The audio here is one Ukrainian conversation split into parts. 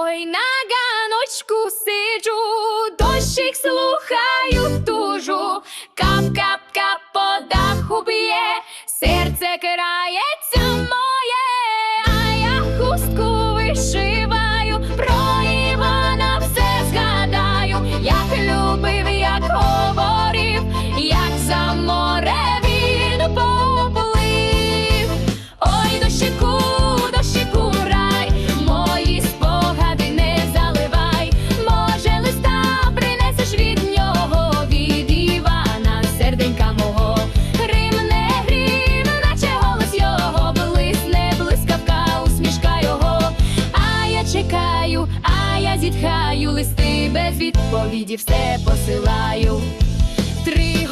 Ой на ганочку сиджу, дощик слухаю, тужу. відповіді все посилаю. Три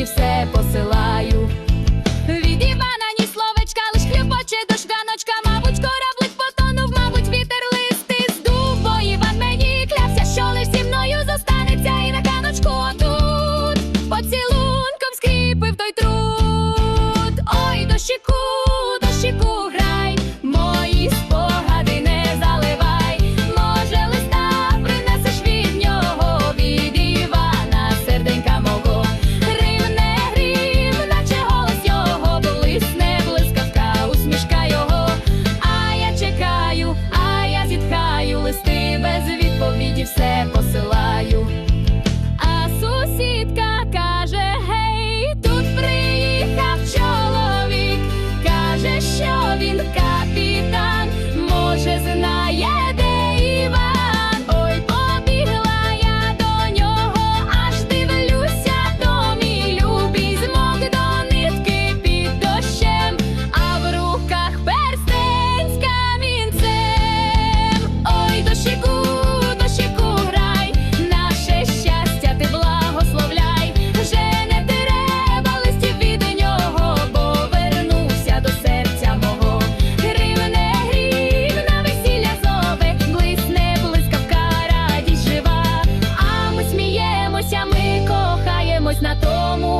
світі все посилаю. Від Івана ні словечка, лиш хлібоче до шканочка, мабуть, кораблик потонув, мабуть, вітер листи здув, бо Іван мені клявся, що лиш зі мною зостанеться і на каночку тут Поцілунком скріпив той труд. Ой, дощику.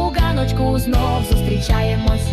луганочку знов зустрічаємось.